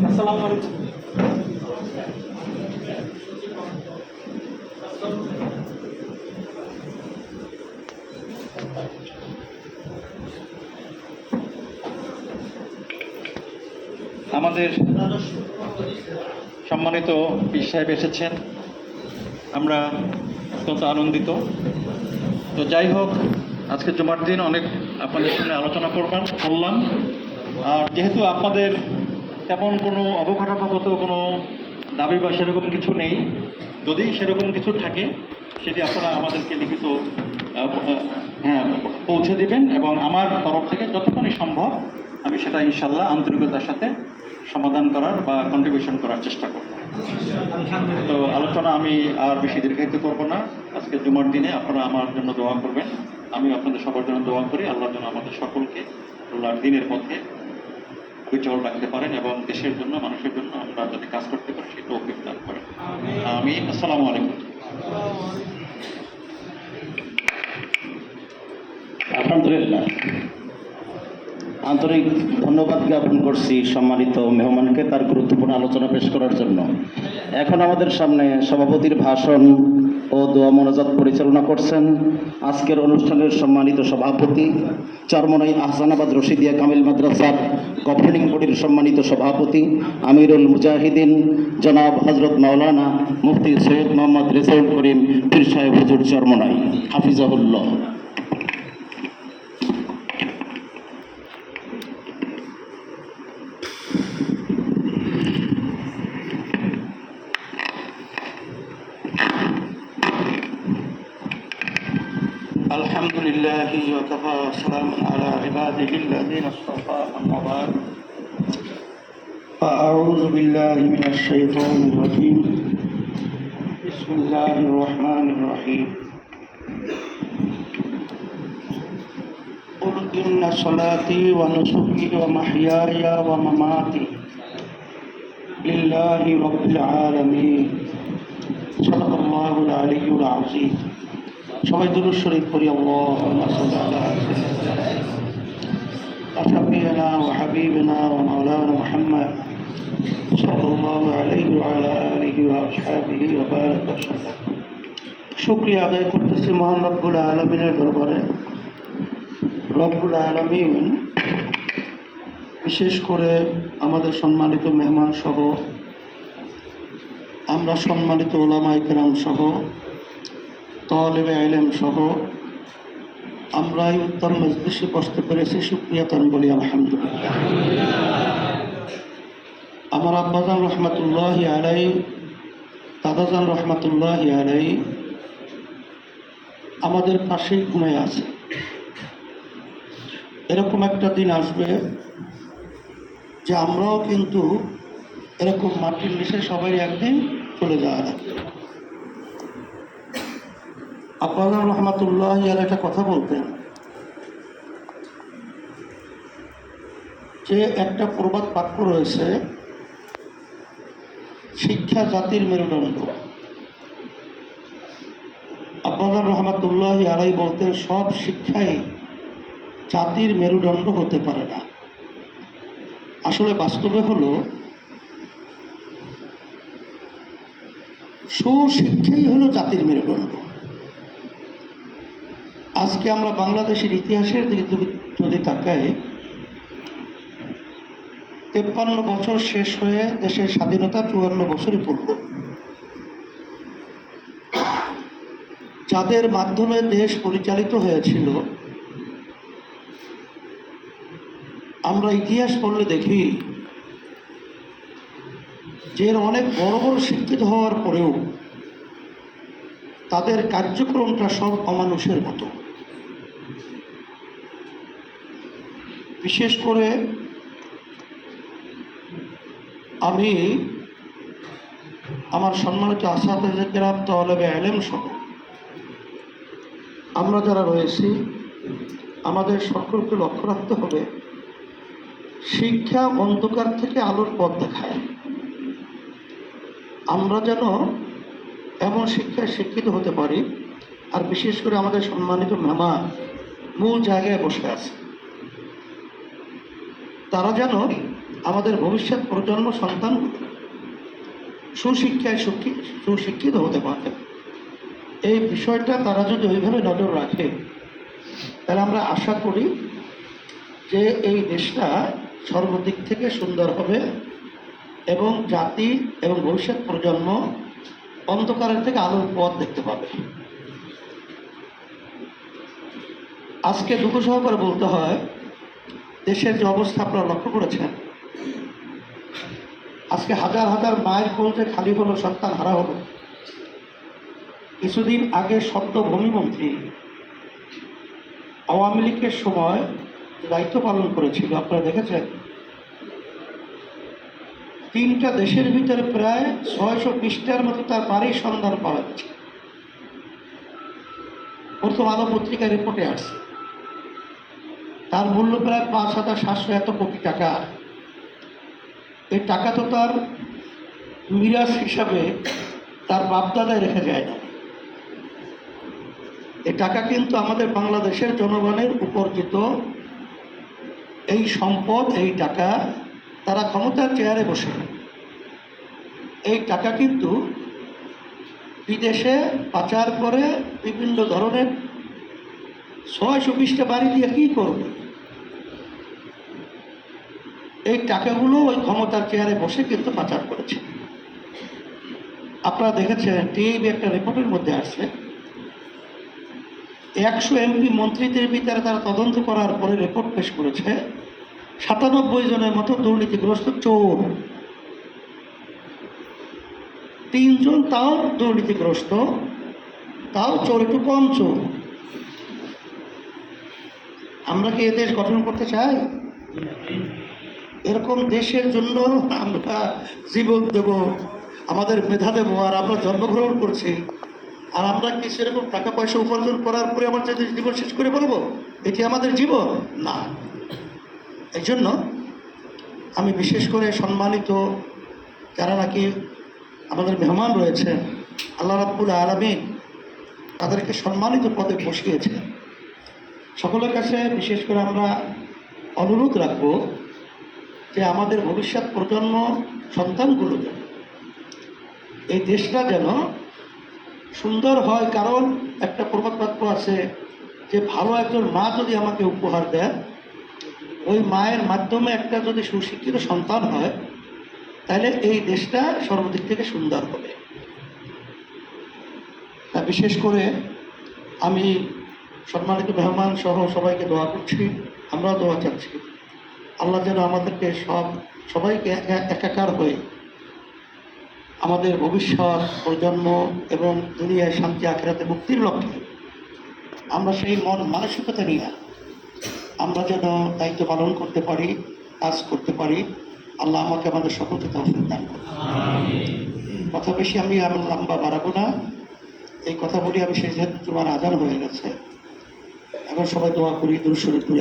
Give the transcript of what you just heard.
আমাদের সম্মানিত পীর সাহেব এসেছেন। আমরা অত্যন্ত আনন্দিত। তো যাই হোক, আজকে জমার দিন অনেক আপনাদের সামনে আলোচনা করবার করলাম। আর যেহেতু আপনাদের তেমন কোনো অবকাঠামোগত কোনো দাবি বা সেরকম কিছু নেই। যদি সেরকম কিছু থাকে, সেটি আপনারা আমাদেরকে লিখিত হ্যাঁ পৌঁছে দিবেন এবং আমার তরফ থেকে যতখানি সম্ভব আমি সেটা ইনশাল্লাহ আন্তরিকতার সাথে সমাধান করার বা কন্ট্রিবিউশন করার চেষ্টা করব। তো আলোচনা আমি আর বেশি দীর্ঘায়িত করব না। আজকে জুমার দিনে আপনারা আমার জন্য দোয়া করবেন। আমি আপনাদের সবার জন্য দোয়া করি। আল্লাহর জন্য আমাদের সকলকে আল্লাহর দিনের পথে বিচল রাখতে পারেন এবং দেশের জন্য, মানুষের জন্য আমরা যাতে কাজ করতে পারি সেটা অভিজ্ঞ দান করেন। আমি আসসালামু আলাইকুম। আলহামদুলিল্লাহ। আন্তরিক ধন্যবাদ জ্ঞাপন করছি সম্মানিত মেহমানকে তার গুরুত্বপূর্ণ আলোচনা পেশ করার জন্য। এখন আমাদের সামনে সভাপতির ভাষণ ও দোয়া মোনাজাত পরিচালনা করছেন আজকের অনুষ্ঠানের সম্মানিত সভাপতি চরমনাই আহসানাবাদ রশিদিয়া কামিল মাদ্রাসার গভর্নিং বোর্ডের সম্মানিত সভাপতি আমিরুল মুজাহিদিন জনাব হজরত মাওলানা মুফতি সৈয়দ মোহাম্মদ রেসাউল করিম পীর সাহেব হুজুর চরমনাই, হাফিজাহুল্লাহ। الحمد لله وكفى وسلام على عباده الذين اصطفى أما بعد. فأعوذ بالله من الشيطان الرجيم. بسم الله الرحمن الرحيم. قل إن صلاتي ونسكي ومحياي ومماتي لله رب العالمين. صدق الله العلي العظيم. সবাই দুরুদ শরীফ পড়ি আল্লাহুম্মা সাল্লি আলা حبيبنا وحبيبنا ومولانا محمد صلى الله عليه وعلى آله وأصحابه وبارك وسلم শুক্রিয়া আদায় করতেছি মহান রব্বুল আলমিনের দরবারে রব্বুল আলমিন বিশেষ করে আমাদের সম্মানিত মেহমান সহ আমরা সম্মানিত ওলামা ইকরাম সহ তলেবে আইলেম সহ আমরা এই উত্তম মজলিসে বসতে পেরেছি, সুপ্রিয়া তান বলি, আলহামদুলিল্লাহ। আমার আব্বাজান রহমতুল্লাহ আলাই দাদাজান রহমতুল্লাহ আলাই আমাদের পাশে ঘুমিয়ে আছে। এরকম একটা দিন আসবে যে আমরাও কিন্তু এরকম মাটির নিচে সবাই একদিন চলে যাওয়া আব্বাজান রহমাতুল্লাহ ইয়ার একটা কথা বলতেন। যে একটা প্রবাদ বাক্য রয়েছে, শিক্ষা জাতির মেরুদণ্ড। আব্বাজান রহমাতুল্লাহ আলাই বলতেন, সব শিক্ষাই জাতির মেরুদণ্ড হতে পারে না। আসলে বাস্তবে হলো, সুশিক্ষাই হলো জাতির মেরুদণ্ড। আজকে আমরা বাংলাদেশের ইতিহাসের দিকে যদি- তাকাই, তেপ্পান্ন বছর শেষ হয়ে দেশের স্বাধীনতা চুয়ান্ন বছরই পূর্ব যাদের মাধ্যমে দেশ পরিচালিত হয়েছিল, আমরা ইতিহাস পড়লে দেখি যে অনেক বড় বড় শিক্ষিত হওয়ার পরেও তাদের কার্যক্রমটা সব অমানুষের মতো। বিশেষ করে আমি আমার সম্মানিত আসাদাম তলবে আলেম সহ আমরা যারা রয়েছি, আমাদের সকলকে লক্ষ্য রাখতে হবে, শিক্ষা অন্ধকার থেকে আলোর পথ দেখায়। আমরা যেন এমন শিক্ষায় শিক্ষিত হতে পারি, আর বিশেষ করে আমাদের সম্মানিত মামা মূল জায়গায় বসে আছে। তারা যেন আমাদের ভবিষ্যৎ প্রজন্ম সন্তান সুশিক্ষায় সুশিক্ষিত হতে পারে। এই বিষয়টা তারা যদি ওইভাবে নজর রাখে, তাহলে আমরা আশা করি যে এই দেশটা সর্বদিক থেকে সুন্দর হবে এবং জাতি এবং ভবিষ্যৎ প্রজন্ম অন্ধকারের থেকে আলোর পথ দেখতে পাবে। আজকে দুঃখ সহকারে বলতে হয় দেশের যে অবস্থা আপনারা লক্ষ্য করেছেন, আজকে হাজার হাজার মায়ের কোলতে খালি হলো সন্তান হারা হলো। কিছুদিন আগে সদ্য ভূমিমন্ত্রী আওয়ামী লীগের সময় দায়িত্ব পালন করেছিল, আপনারা দেখেছেন? তিনটা দেশের ভিতরে প্রায় ছয়শো পৃষ্ঠার মতো তার বাড়ির সন্ধান পাওয়া যাচ্ছে। প্রথম আলো পত্রিকায় রিপোর্টে আসছে। তার মূল্য প্রায় পাঁচ হাজার সাতশো এত কোটি টাকা। এই টাকা তো তার মিরাজ হিসাবে তার বাপদাদায় রেখে যায় না। এই টাকা কিন্তু আমাদের বাংলাদেশের জনগণের উপার্জিত। এই সম্পদ, এই টাকা তারা ক্ষমতার চেয়ারে বসে। এই টাকা কিন্তু বিদেশে পাচার করে বিভিন্ন ধরনের ছয়শো বিশটা বাড়ি দিয়ে কী করবে? এই টাকাগুলো ওই ক্ষমতার চেয়ারে বসে কিন্তু পাচার করেছে। আপনারা দেখেছেন, টিভি একটা রিপোর্টের মধ্যে আসছে। একশো এমপি মন্ত্রীদের ভিতরে তারা তদন্ত করার পরে রিপোর্ট পেশ করেছে, সাতানব্বই জনের মতো দুর্নীতিগ্রস্ত চোর। তিনজন তাও দুর্নীতিগ্রস্ত, তাও চোর, একটু কম চোর। আমরা কি এ দেশ গঠন করতে চাই? এরকম দেশের জন্য আমরা জীবন দেব, আমাদের মেধা দেবো, আর আমরা জন্মগ্রহণ করছি। আর আমরা কি সেরকম টাকা পয়সা উপার্জন করার পরে আমার যদি জীবন শেষ করে বলব এটি আমাদের জীবন? না। এই জন্য আমি বিশেষ করে সম্মানিত, যারা নাকি আমাদের মেহমান রয়েছে আল্লাহ রাব্বুল আলমিন তাদেরকে সম্মানিত পদে বসিয়েছে সকলের কাছে বিশেষ করে আমরা অনুরোধ রাখব যে আমাদের ভবিষ্যৎ প্রজন্ম সন্তানগুলো যেন এই দেশটা যেন সুন্দর হয়, কারণ একটা প্রবাদ বাক্য আছে যে ভালো একজন মা যদি আমাকে উপহার দেয় ওই মায়ের মাধ্যমে একটা যদি সুশিক্ষিত সন্তান হয়, তাহলে এই দেশটা সর্বদিক থেকে সুন্দর হবে। তা বিশেষ করে আমি সম্মানিত মেহমান সহ সবাইকে দোয়া করছি, আমরাও দোয়া চাচ্ছি। আল্লাহ যেন আমাদেরকে সব সবাইকে একা- একাকার হয়ে আমাদের ভবিষ্যৎ প্রজন্ম এবং দুনিয়ায় শান্তি আখেরাতে মুক্তির লক্ষ্যে আমরা সেই মন মানসিকতা নিয়ে আমরা যেন দায়িত্ব পালন করতে পারি কাজ করতে পারি আল্লাহ আমাকে আমাদের সকলকে তৌফিক দান করুন। কথা বেশি আমি আমার লম্বা বাড়াবো না এই কথা বলি আমি সেই যেহেতু তোমার আজান হয়ে গেছে এখন সবাই দোয়া করি দুরুদ শরীফ পড়ি।